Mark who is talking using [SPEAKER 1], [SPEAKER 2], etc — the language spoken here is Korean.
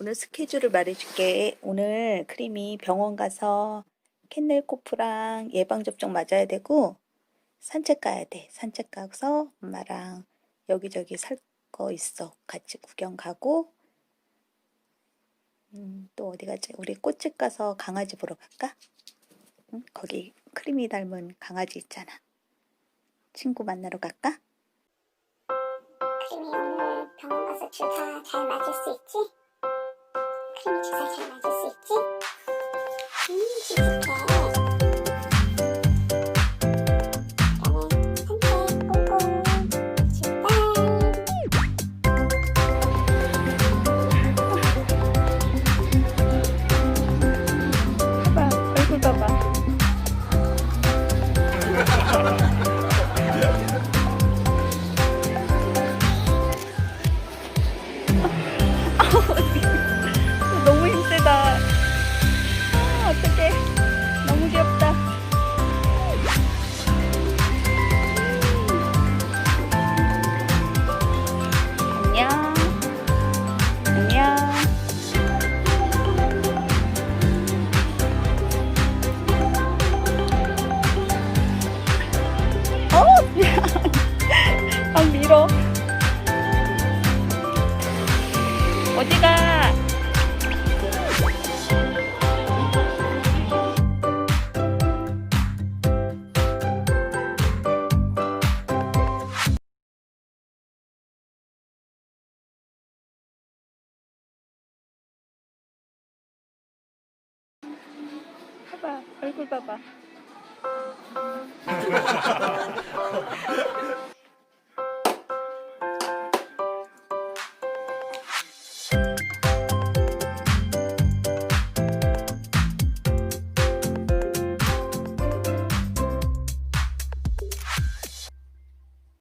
[SPEAKER 1] 오늘 스케줄을 말해줄게. 오늘 크림이 병원 가서 캔넬 코프랑 예방접종 맞아야 되고 산책 가야 돼. 산책 가서 엄마랑 여기저기 살 거 있어. 같이 구경 가고 음, 또 어디 가지? 우리 꽃집 가서 강아지 보러 갈까? 응? 거기 크림이 닮은 강아지 있잖아. 친구 만나러 갈까?
[SPEAKER 2] 크림이 오늘 병원 가서 주사 잘 맞을 수 있지? 크림이 주사 잘 맞을 수있
[SPEAKER 1] 어디가? 봐봐, 얼굴 봐봐.